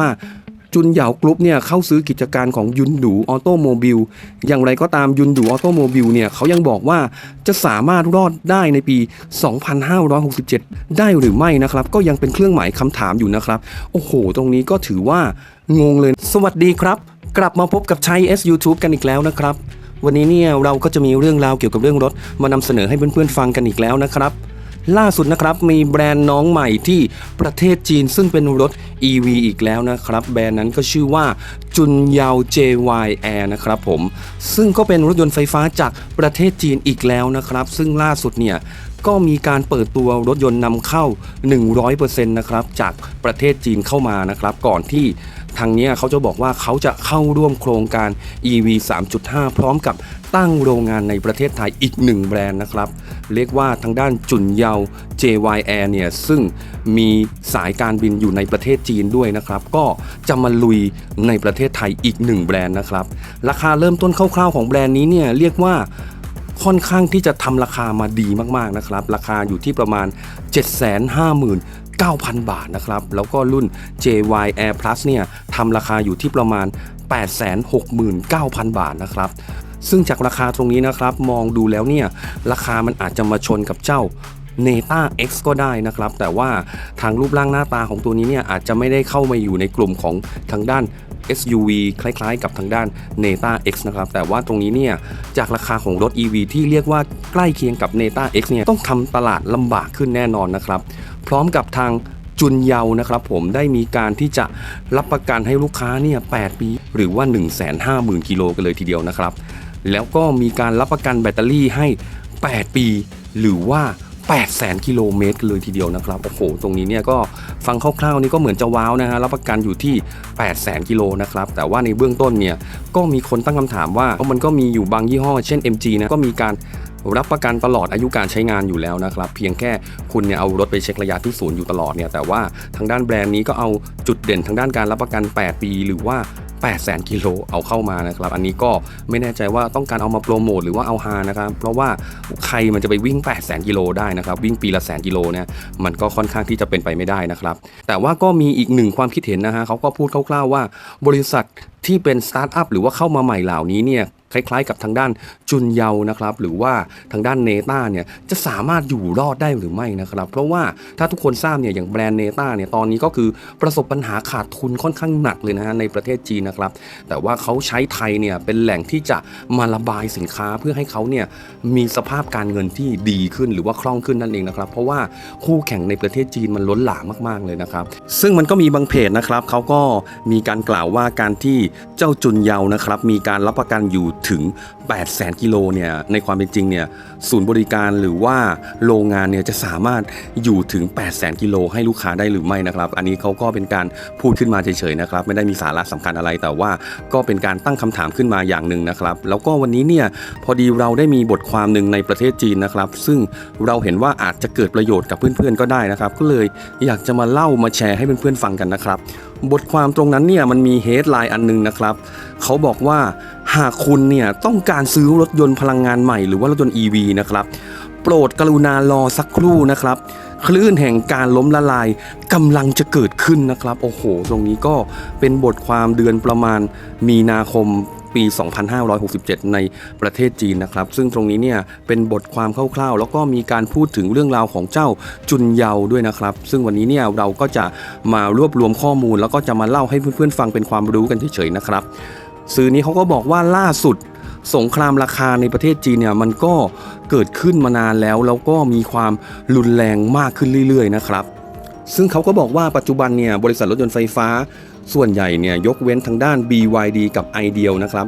ว่าจุนเหยากรุ๊ปเนี่ยเข้าซื้อกิจการของยุนดูออโตโมบิลอย่างไรก็ตามยุนดูออโตโมบิลเนี่ยเขายังบอกว่าจะสามารถรอดได้ในปี 2567 ได้หรือไม่นะครับ ก็ยังเป็นเครื่องหมายคำถามอยู่นะครับ โอ้โห ตรงนี้ก็ถือว่างงเลย สวัสดีครับ กลับมาพบกับชัย S YouTube กันอีกแล้วนะครับ วันนี้เนี่ยเราก็จะมีเรื่องราวเกี่ยวกับเรื่องรถ มานำเสนอให้เพื่อนๆฟังกันอีกแล้วนะครับ ล่าสุดนะครับมีแบรนด์น้องใหม่ที่ประเทศจีนซึ่งเป็นรถ EV อีกแล้วนะครับ แบรนด์นั้นก็ชื่อว่าจุนยาว JY Air นะครับผมซึ่งก็เป็นรถยนต์ไฟฟ้าจากประเทศจีนอีกแล้วนะครับ ซึ่งล่าสุดเนี่ยก็มีการเปิดตัวรถยนต์นำเข้า 100%นะครับจากประเทศจีนเข้ามานะครับ ก่อนที่ทางนี้เขาจะบอกว่าเขาจะเข้าร่วมโครงการ EV 3.5 พร้อมกับตั้งโรงงานในประเทศไทยอีกหนึ่งแบรนด์นะครับ เรียกว่าทางด้านจุนเยา JY Air เนี่ยซึ่งมีสายการบินอยู่ในประเทศจีนด้วยนะครับ ก็จะมาลุยในประเทศไทยอีกหนึ่งแบรนด์นะครับ ราคาเริ่มต้นคร่าวๆของแบรนด์นี้เนี่ยเรียกว่าค่อนข้างที่จะทำราคามาดีมากๆนะครับ ราคาอยู่ที่ประมาณ 759,000 บาทนะครับ แล้วก็รุ่น JY Air Plus เนี่ยทำราคาอยู่ที่ประมาณ 869,000 บาทนะครับ ซึ่งจากราคาตรงนี้นะครับ มองดูแล้วเนี่ย ราคามันอาจจะมาชนกับเจ้า n e t a X ก็ได้นะครับ แต่ว่าทางรูปร่างหน้าตาของตัวนี้เนี่ย อาจจะไม่ได้เข้ามาอยู่ในกลุ่มของทางด้าน SUV คล้ายๆ กับทางด้าน n e t a X นะครับ แต่ว่าตรงนี้เนี่ย จากราคาของรถ EV ที่เรียกว่าใกล้เคียงกับ n e t a X เนี่ย ต้องทำตลาดลำบากขึ้นแน่นอนนะครับ พร้อมกับทางจุนเยานะครับผมได้มีการที่จะรับประกันให้ลูกค้าเนี่ย 8 ปี หรือว่า 150,000 กิโลกันเลยทีเดียวนะครับ แล้วก็มีการรับประกันแบตเตอรี่ให้ 8 ปี หรือว่า 800,000กิโลเมตรเลยทีเดียวนะครับ โอ้โห ตรงนี้เนี่ยก็ฟังคร่าวๆนี่ก็เหมือนจะว้าวนะฮะ รับประกันอยู่ที่ 800,000กิโลนะครับ แต่ว่าในเบื้องต้นเนี่ย ก็มีคนตั้งคำถามว่า มันก็มีอยู่บางยี่ห้อ เช่น MG นะ ก็มีการรับประกันตลอดอายุการใช้งานอยู่แล้วนะครับ เพียงแค่คุณเนี่ยเอารถไปเช็คระยะที่ศูนย์อยู่ตลอดเนี่ยแต่ว่าทางด้านแบรนด์นี้ก็เอาจุดเด่นทางด้านการรับประกัน 8 ปี หรือว่า 800,000กิโลเอาเข้ามานะครับ อันนี้ก็ไม่แน่ใจว่าต้องการเอามาโปรโมทหรือว่าเอาฮานะครับ เพราะว่าใครมันจะไปวิ่ง 800,000กิโลได้นะครับ วิ่งปีละแสนกิโลเนี่ยมันก็ค่อนข้างที่จะเป็นไปไม่ได้นะครับ แต่ว่าก็มีอีกหนึ่งความคิดเห็นนะฮะเขาก็พูดคร่าวๆว่า บริษัทที่เป็นสตาร์ทอัพหรือว่าเข้ามาใหม่เหล่านี้เนี่ย คล้ายๆ กับทางด้านจุนเยานะครับ หรือว่าทางด้านเนต้าเนี่ยจะสามารถอยู่รอดได้หรือไม่นะครับ เพราะว่าถ้าทุกคนทราบเนี่ยอย่างแบรนด์เนต้าเนี่ยตอนนี้ก็คือประสบปัญหาขาดทุนค่อนข้างหนักเลยนะฮะในประเทศจีนนะครับ แต่ว่าเขาใช้ไทยเนี่ยเป็นแหล่งที่จะมาระบายสินค้าเพื่อให้เขาเนี่ยมีสภาพการเงินที่ดีขึ้นหรือว่าคล่องขึ้นนั่นเองนะครับ เพราะว่าคู่แข่งในประเทศจีนมันล้นหลามมากๆเลยนะครับ ซึ่งมันก็มีบางเพจนะครับเขาก็มีการกล่าวว่าการที่เจ้าจุนเยานะครับมีการรับประกันอยู่ถึง 800,000 กิโลเนี่ยในความเป็นจริงเนี่ยศูนย์บริการหรือว่าโรงงานเนี่ยจะสามารถอยู่ถึง 800,000กิโลให้ลูกค้าได้หรือไม่นะครับ อันนี้เขาก็เป็นการพูดขึ้นมาเฉยๆนะครับ ไม่ได้มีสาระสำคัญอะไร แต่ว่าก็เป็นการตั้งคำถามขึ้นมาอย่างหนึ่งนะครับ แล้วก็วันนี้เนี่ยพอดีเราได้มีบทความหนึ่งในประเทศจีนนะครับ ซึ่งเราเห็นว่าอาจจะเกิดประโยชน์กับเพื่อนๆก็ได้นะครับ ก็เลยอยากจะมาเล่ามาแชร์ให้เพื่อนๆฟังกันนะครับบทความตรงนั้นเนี่ยมันมีเฮดไลน์อันนึงนะครับ เขาบอกว่า หากคุณเนี่ยต้องการซื้อรถยนต์พลังงานใหม่หรือว่ารถยนต์ EV นะครับ โปรดกรุณารอสักครู่นะครับ คลื่นแห่งการล้มละลายกำลังจะเกิดขึ้นนะครับ โอ้โห ตรงนี้ก็เป็นบทความเดือนประมาณมีนาคมปี 2567 ในประเทศจีนนะครับ ซึ่งตรงนี้เนี่ยเป็นบทความคร่าวๆ แล้วก็มีการพูดถึงเรื่องราวของเจ้าจุนเยาด้วยนะครับ ซึ่งวันนี้เนี่ยเราก็จะมารวบรวมข้อมูล แล้วก็จะมาเล่าให้เพื่อนๆฟังเป็นความรู้กันเฉยๆนะครับ สื่อนี้เขาก็บอกว่าล่าสุดสงครามราคาในประเทศจีนเนี่ยมันก็เกิดขึ้นมานานแล้ว แล้วก็มีความรุนแรงมากขึ้นเรื่อยๆนะครับ ซึ่งเขาก็บอกว่าปัจจุบันเนี่ยบริษัทรถยนต์ไฟฟ้า ส่วนใหญ่เนี่ยยกเว้นทางด้าน BYD กับ iDeal นะครับ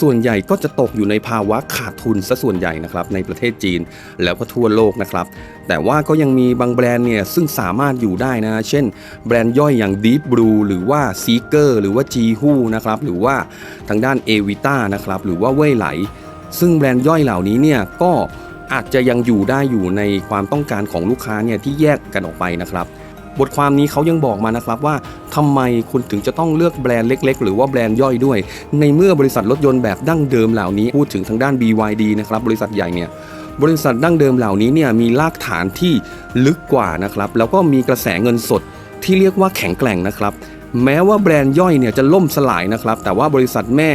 ส่วนใหญ่ก็จะตกอยู่ในภาวะขาดทุนซะส่วนใหญ่นะครับในประเทศจีนแล้วก็ทั่วโลกนะครับ แต่ว่าก็ยังมีบางแบรนด์เนี่ยซึ่งสามารถอยู่ได้นะ เช่น แบรนด์ย่อยอย่าง Deep Blue หรือว่า Seeker หรือว่า Jihu นะครับหรือว่าทางด้าน Evita นะครับหรือว่าเว่ยไหล ซึ่งแบรนด์ย่อยเหล่านี้เนี่ยก็อาจจะยังอยู่ได้อยู่ในความต้องการของลูกค้าเนี่ยที่แยกกันออกไปนะครับ บทความนี้เขายังบอกมานะครับว่าทำไมคุณถึงจะต้องเลือกแบรนด์เล็ก ๆ หรือว่าแบรนด์ย่อยด้วย ในเมื่อบริษัทรถยนต์แบบดั้งเดิมเหล่านี้พูดถึงทางด้าน BYD นะครับบริษัทใหญ่เนี่ยบริษัทดั้งเดิมเหล่านี้เนี่ยมีรากฐานที่ลึกกว่านะครับแล้วก็มีกระแสเงินสดที่เรียกว่าแข็งแกร่งนะครับแม้ว่าแบรนด์ย่อยเนี่ยจะล่มสลายนะครับแต่ว่าบริษัทแม่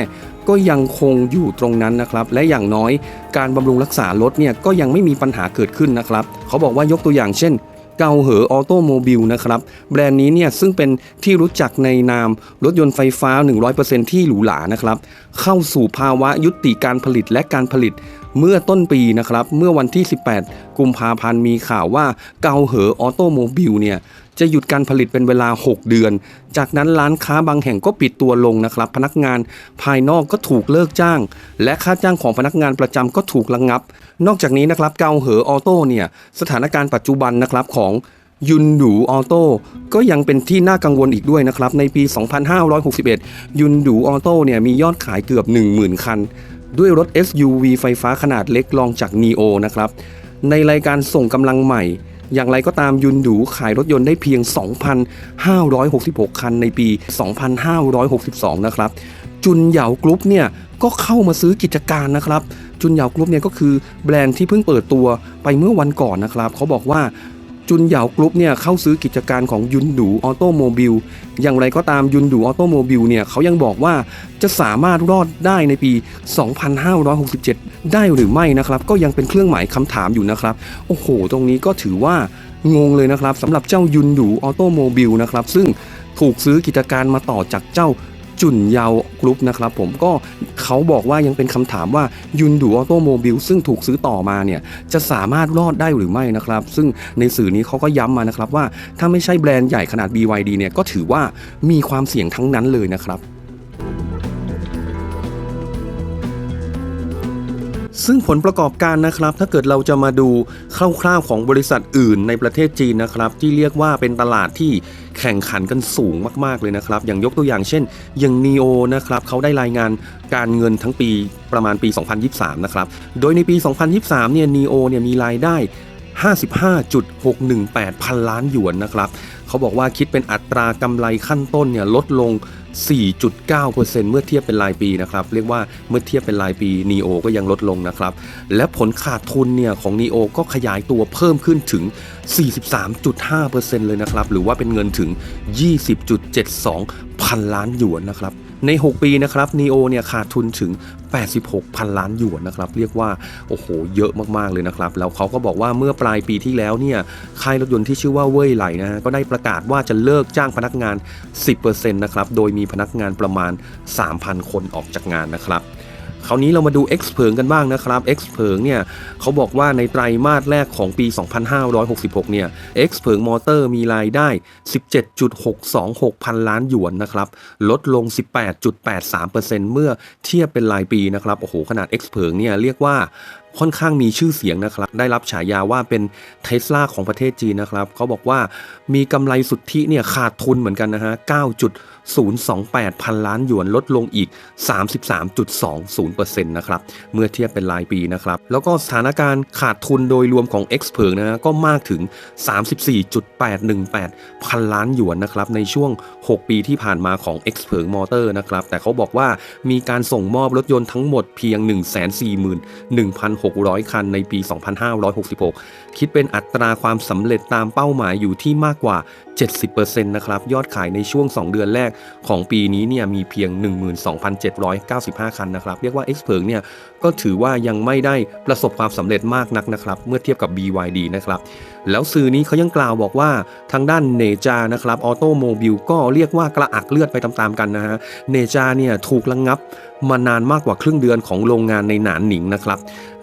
ก็ยังคงอยู่ตรงนั้นนะครับและอย่างน้อยการบำรุงรักษารถเนี่ยก็ยังไม่มีปัญหาเกิดขึ้นนะครับเขาบอกว่ายกตัวอย่างเช่น เกาเหอออโตโมบิลนะครับ แบรนด์นี้เนี่ยซึ่งเป็นที่รู้จักในนามรถยนต์ไฟฟ้า 100%ที่หรูหรานะครับ เข้าสู่ภาวะยุติการผลิตและการผลิตเมื่อต้นปีนะครับ เมื่อวันที่ 18 กุมภาพันธ์มีข่าวว่าเกาเหอออโตโมบิลเนี่ย จะหยุดการผลิตเป็นเวลา 6 เดือน จากนั้นร้านค้าบางแห่งก็ปิดตัวลงนะครับ พนักงานภายนอกก็ถูกเลิกจ้าง และค่าจ้างของพนักงานประจำก็ถูกระงงับ นอกจากนี้นะครับเกาเหอออโต้เนี่ยสถานการณ์ปัจจุบันนะครับของยุนดูออโต้ก็ยังเป็นที่น่ากังวลอีกด้วยนะครับ ในปี 2561 ยุนดูออโต้เนี่ยมียอดขายเกือบ 10,000 คัน ด้วยรถ SUV ไฟฟ้าขนาดเล็กรองจาก NEO นะครับ ในรายการส่งกำลังใหม่ อย่างไรก็ตามยุนดูขายรถยนต์ได้เพียง 2,566 คันในปี 2,562 นะครับ จุนเหยากรุ๊ปเนี่ยก็เข้ามาซื้อกิจการนะครับ จุนเหยากรุ๊ปเนี่ยก็คือแบรนด์ที่เพิ่งเปิดตัวไปเมื่อวันก่อนนะครับ เขาบอกว่า จุนเหยากรุ๊ปเนี่ยเข้าซื้อกิจการของยุนดูออโตโมบิลอย่างไรก็ตามยุนดูออโตโมบิลเนี่ยเขายังบอกว่าจะสามารถรอดได้ในปี 2567 ได้หรือไม่นะครับ ก็ยังเป็นเครื่องหมายคำถามอยู่นะครับ โอ้โห ตรงนี้ก็ถือว่างงเลยนะครับสำหรับเจ้ายุนดูออโตโมบิลนะครับ ซึ่งถูกซื้อกิจการมาต่อจากเจ้า จุนเยาวกรุ๊ปนะครับผมก็เขาบอกว่ายังเป็นคำถามว่ายุนดูออโตโมบิลซึ่งถูกซื้อต่อมาเนี่ยจะสามารถรอดได้หรือไม่นะครับ ซึ่งในสื่อนี้เขาก็ย้ำมานะครับว่าถ้าไม่ใช่แบรนด์ใหญ่ขนาด BYD เนี่ยก็ถือว่ามีความเสี่ยงทั้งนั้นเลยนะครับ ซึ่งผลประกอบการนะครับ ถ้าเกิดเราจะมาดูคร่าวๆของบริษัทอื่นในประเทศจีนนะครับ ที่เรียกว่าเป็นตลาดที่แข่งขันกันสูงมากๆเลยนะครับ อย่างยกตัวอย่างเช่น อย่าง NEO นะครับเขาได้รายงานการเงินทั้งปีประมาณปี 2023 นะครับ โดยในปี 2023 เนี่ย NEO เนี่ยมีรายได้ 55.618 พันล้านหยวนนะครับ เขาบอกว่าคิดเป็นอัตรากำไรขั้นต้นเนี่ยลดลง 4.9%เมื่อเทียบเป็นรายปีนะครับ เรียกว่าเมื่อเทียบเป็นรายปี n ีโอก็ยังลดลงนะครับ และผลขาดทุนเนี่ยของ n ีโอก็ขยายตัวเพิ่มขึ้นถึง 43.5%เลยนะครับ หรือว่าเป็นเงินถึง 20.72 พันล้านหยวนนะครับ ใน 6 ปีนะครับ NEO เนี่ยขาดทุนถึง 86 พันล้านหยวนนะครับ เรียกว่า โอ้โห เยอะมากๆเลยนะครับ แล้วเขาก็บอกว่าเมื่อปลายปีที่แล้วเนี่ย ค่ายรถยนต์ที่ชื่อว่าเว่ยไหลนะฮะ ก็ได้ประกาศว่าจะเลิกจ้างพนักงาน 10%นะครับ โดยมีพนักงานประมาณ 3,000 คนออกจากงานนะครับ คราวนี้เรามาดู X เผิงกันบ้างนะครับ X เผิงเนี่ยเขาบอกว่าในไตรมาสแรกของปี 2566 เนี่ย X เผิงมอเตอร์มีรายได้ 17.626 พันล้านหยวนนะครับ ลดลง 18.83%เมื่อเทียบเป็นรายปีนะครับ โอ้โห ขนาด X เผิงเนี่ยเรียกว่าค่อนข้างมีชื่อเสียงนะครับ ได้รับฉายาว่าเป็นเทสลาของประเทศจีนนะครับ เขาบอกว่ามีกำไรสุทธิเนี่ยขาดทุนเหมือนกันนะฮะ 9.028 พันล้านหยวนลดลงอีก 33.20%นะครับ เมื่อเทียบเป็นรายปีนะครับ แล้วก็สถานการณ์ขาดทุนโดยรวมของ X เผิงนะฮะก็มากถึง 34.818 พันล้านหยวนนะครับ ในช่วง 6 ปีที่ผ่านมาของ X เผิงมอเตอร์นะครับ แต่เขาบอกว่ามีการส่งมอบรถยนต์ทั้งหมดเพียง 1 4 1 6 1,600 คันในปี 2566 คิดเป็นอัตราความสำเร็จตามเป้าหมายอยู่ที่มากกว่า 70%นะครับ ยอดขายในช่วง 2 เดือนแรกของปีนี้เนี่ยมีเพียง 12,795 คันนะครับ เรียกว่า X เผิงเนี่ยก็ถือว่ายังไม่ได้ประสบความสำเร็จมากนักนะครับ เมื่อเทียบกับ BYD นะครับ แล้วสื่อนี้เขายังกล่าวบอกว่าทางด้านเนจานะครับออโตโมบิลก็เรียกว่ากระอักเลือดไปตามๆกันนะฮะเนจาเนี่ยถูกระงงับ มานานมากกว่าครึ่งเดือนของโรงงานในหนานหนิงนะครับ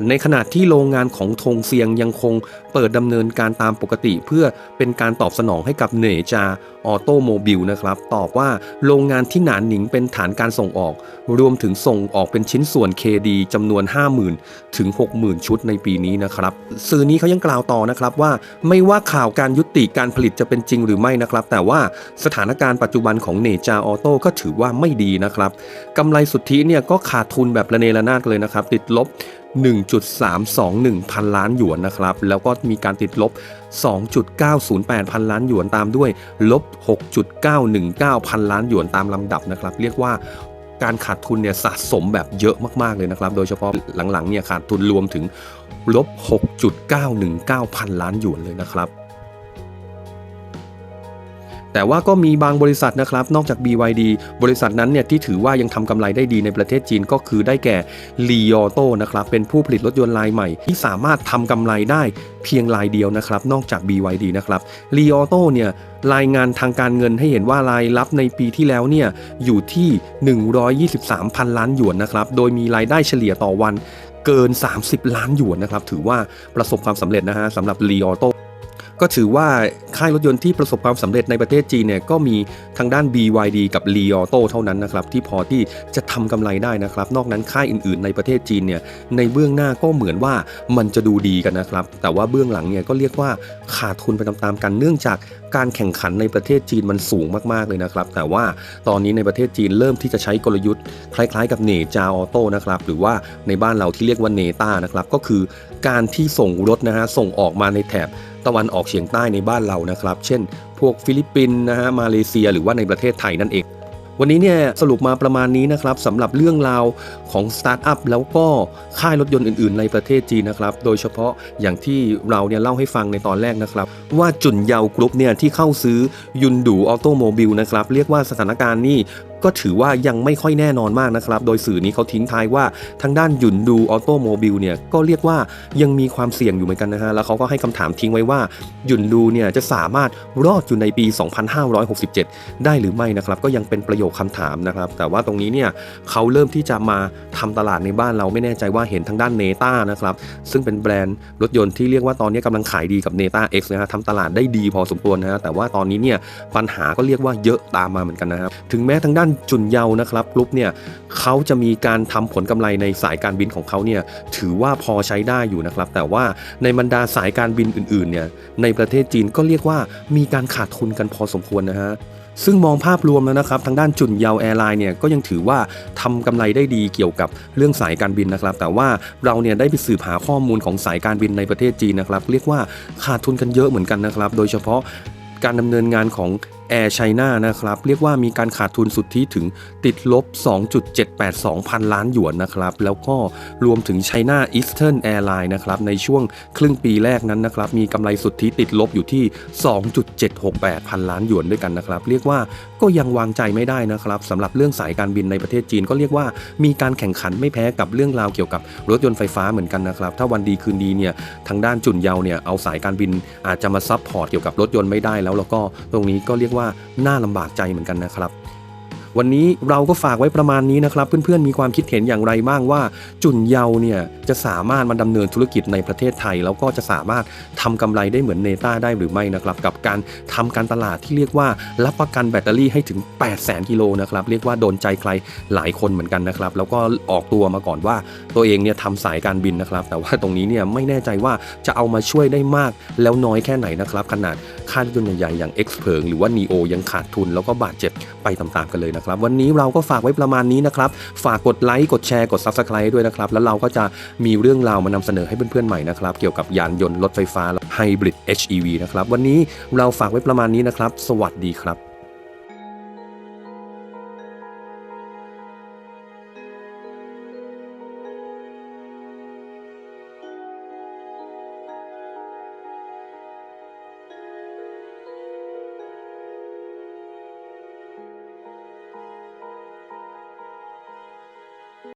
ในขณะที่โรงงานของทงเซียงยังคงเปิดดำเนินการตามปกติ เพื่อเป็นการตอบสนองให้กับเนจาออโตโมบิลนะครับตอบว่าโรงงานที่หนานหนิงเป็นฐานการส่งออก รวมถึงส่งออกเป็นชิ้นส่วน KD จำนวน 50,000 ถึง 60,000 ชุดในปีนี้นะครับสื่อนี้เขายังกล่าวต่อนะครับว่าไม่ว่าข่าวการยุติการผลิตจะเป็นจริงหรือไม่นะครับ แต่ว่าสถานการณ์ปัจจุบันของเนจาออโต้ก็ถือว่าไม่ดีนะครับกำไรสุทธิเนี่ยก็ขาดทุนแบบระเนระนาดเลยนะครับ ติดลบ 1.321 พันล้านหยวนนะครับ แล้วก็มีการติดลบ 2.908 พันล้านหยวนตามด้วย ลบ 6.919 พันล้านหยวนตามลำดับนะครับ เรียกว่าการขาดทุนเนี่ยสะสมแบบเยอะมากๆเลยนะครับ โดยเฉพาะหลังๆเนี่ยขาดทุนรวมถึงลบ 6.919 พันล้านหยวนเลยนะครับ แต่ว่าก็มีบางบริษัทนะครับ นอกจาก BYD บริษัทนั้นเนี่ยที่ถือว่ายังทำกำไรได้ดีในประเทศจีนก็คือได้แก่ l ี o อโตนะครับ เป็นผู้ผลิตรถยนต์รายใหม่ ที่สามารถทำกำไรได้เพียงรายเดียวนะครับ นอกจาก BYD นะครับ l ี o อโตเนี่ยรายงานทางการเงินให้เห็นว่ารายรับในปีที่แล้วเนี่ยอยู่ที่ 123พันล้านหยวนนะครับ โดยมีรายได้เฉลี่ยต่อวันเกิน 30 ล้านหยวนนะครับ ถือว่าประสบความสำเร็จนะฮะสำหรับ l ี o อโต ก็ถือว่าค่ายรถยนต์ที่ประสบความสำเร็จในประเทศจีนเนี่ยก็มีทางด้าน BYD กับ Li Auto เท่านั้นนะครับที่พอที่จะทำกำไรได้นะครับ นอกนั้นค่ายอื่นๆ ในประเทศจีนเนี่ยในเบื้องหน้าก็เหมือนว่ามันจะดูดีกันนะครับ แต่ว่าเบื้องหลังเนี่ยก็เรียกว่าขาดทุนไปตามๆกันเนื่องจากการแข่งขันในประเทศจีนมันสูงมากๆเลยนะครับ แต่ว่าตอนนี้ในประเทศจีนเริ่มที่จะใช้กลยุทธ์ คล้ายๆ กับเนจาออโต้นะครับหรือว่าในบ้านเราที่เรียกว่าเนต้านะครับก็คือการที่ส่งรถนะฮะส่งออกมาในแถบ ตะวันออกเฉียงใต้ในบ้านเรานะครับ เช่น พวกฟิลิปปินส์นะฮะมาเลเซียหรือว่าในประเทศไทยนั่นเอง วันนี้เนี่ยสรุปมาประมาณนี้นะครับสำหรับเรื่องราวของสตาร์ทอัพแล้วก็ค่ายรถยนต์อื่น ๆ ในประเทศจีนนะครับ โดยเฉพาะอย่างที่เราเนี่ยเล่าให้ฟังในตอนแรกนะครับ ว่าจุนเยากรุ๊ปเนี่ยที่เข้าซื้อยุนดูออโตโมบิลนะครับเรียกว่าสถานการณ์นี่ ก็ถือว่ายังไม่ค่อยแน่นอนมากนะครับ โดยสื่อนี้เขาทิ้งท้ายว่าทางด้านหยุนดูออโตโมบิลเนี่ยก็เรียกว่ายังมีความเสี่ยงอยู่เหมือนกันนะฮะ แล้วเขาก็ให้คำถามทิ้งไว้ว่าหยุนดูเนี่ยจะสามารถรอดอยู่ในปี 2567 ได้หรือไม่นะครับ ก็ยังเป็นประโยคคำถามนะครับ แต่ว่าตรงนี้เนี่ยเขาเริ่มที่จะมาทำตลาดในบ้านเราไม่แน่ใจว่าเห็นทางด้านเนต้านะครับ ซึ่งเป็นแบรนด์รถยนต์ที่เรียกว่าตอนนี้กำลังขายดีกับ Neta X นะฮะทำตลาดได้ดีพอสมควรนะฮะแต่ว่าตอนนี้เนี่ยปัญหาก็เรียกว่าเยอะตามมาเหมือนกันนะครับถึงแม้ทางด้านจุนเยานะครับกรุ๊ปเนี่ยเขาจะมีการทำผลกำไรในสายการบินของเขาเนี่ยถือว่าพอใช้ได้อยู่นะครับ แต่ว่าในบรรดาสายการบินอื่นๆเนี่ยในประเทศจีนก็เรียกว่ามีการขาดทุนกันพอสมควรนะฮะซึ่งมองภาพรวมแล้วนะครับ ทางด้านจุนเยาแอร์ไลน์เนี่ยก็ยังถือว่าทำกำไรได้ดีเกี่ยวกับเรื่องสายการบินนะครับ แต่ว่าเราเนี่ยได้ไปสืบหาข้อมูลของสายการบินในประเทศจีนนะครับ เรียกว่าขาดทุนกันเยอะเหมือนกันนะครับ โดยเฉพาะการดำเนินงานของ Air China นะครับ เรียกว่ามีการขาดทุนสุทธิถึงติดลบ 2.782 พันล้านหยวนนะครับ แล้วก็รวมถึง China Eastern Airline นะครับ ในช่วงครึ่งปีแรกนั้นนะครับ มีกำไรสุทธิติดลบอยู่ที่ 2.768 พันล้านหยวนด้วยกันนะครับ เรียกว่าก็ยังวางใจไม่ได้นะครับสำหรับเรื่องสายการบินในประเทศจีนก็เรียกว่ามีการแข่งขันไม่แพ้กับเรื่องราวเกี่ยวกับรถยนต์ไฟฟ้าเหมือนกันนะครับ ถ้าวันดีคืนดีเนี่ยทางด้านจุนเยาเนี่ยเอาสายการบินอาจจะมาซับพอร์ตเกี่ยวกับรถยนต์ไม่ได้แล้วแล้วก็ตรงนี้ก็เรียกว่าน่าลำบากใจเหมือนกันนะครับ วันนี้เราก็ฝากไว้ประมาณนี้นะครับเพื่อนๆมีความคิดเห็นอย่างไรบ้างว่า จุนเยาเนี่ยจะสามารถมาดำเนินธุรกิจในประเทศไทย แล้วก็จะสามารถทำกำไรได้เหมือนเนต้าได้หรือไม่นะครับกับการทำการตลาดที่เรียกว่ารับประกันแบตเตอรี่ให้ถึง8 0 0 0 0 0กิโลนะครับเรียกว่าโดนใจใครหลายคนเหมือนกันนะครับแล้วก็ออกตัวมาก่อนว่าตัวเองเนี่ยทำสายการบินนะครับ แต่ว่าตรงนี้เนี่ยไม่แน่ใจว่าจะเอามาช่วยได้มากแล้วน้อยแค่ไหนนะครับขนาดค่ายรถยนต์ใหญ่ๆอย่าง X เพิงหรือว่า Neo ยังขาดทุนแล้วก็บาดเจ็บไปตามๆกันเลยนะครับวันนี้เราก็ฝากไว้ประมาณนี้นะครับ ฝากกดไลค์กดแชร์กด Subscribe ด้วยนะครับ แล้วเราก็จะมีเรื่องราวมานำเสนอให้เพื่อนๆใหม่นะครับ เกี่ยวกับยานยนต์รถไฟฟ้าไฮบริด HEV นะครับ วันนี้เราฝากไว้ประมาณนี้นะครับ สวัสดีครับ